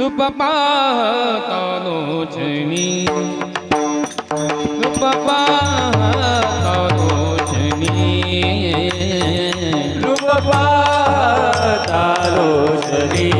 પપ્પા તારો જની પપ્પા તારો જની પપ્પા તારો જની.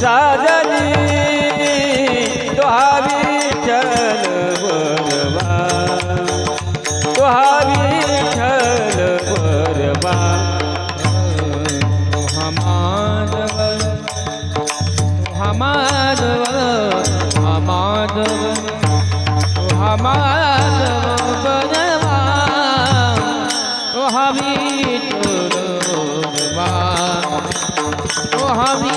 साजनी तुहावी चल बरबा तुहावी चल बरबा तुहा ओ हमी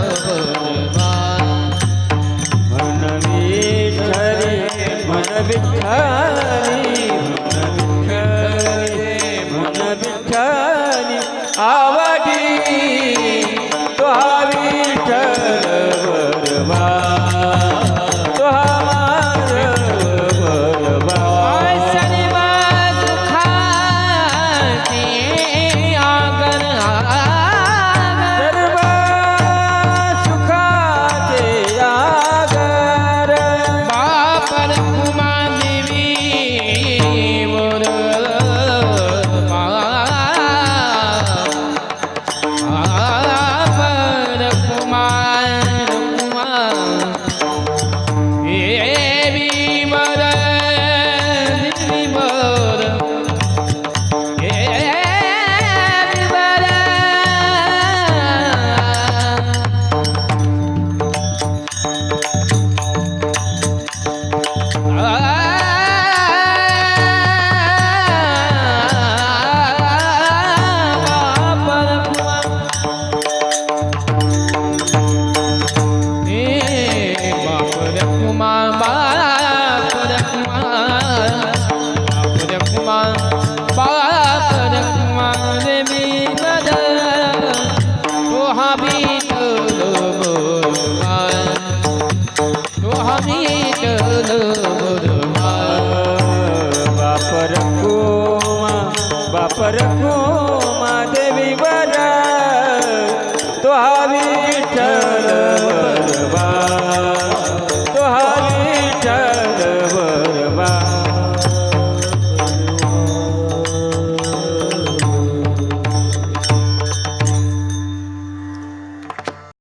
விட்டா બાપર કુમા દેવી વરા તો હા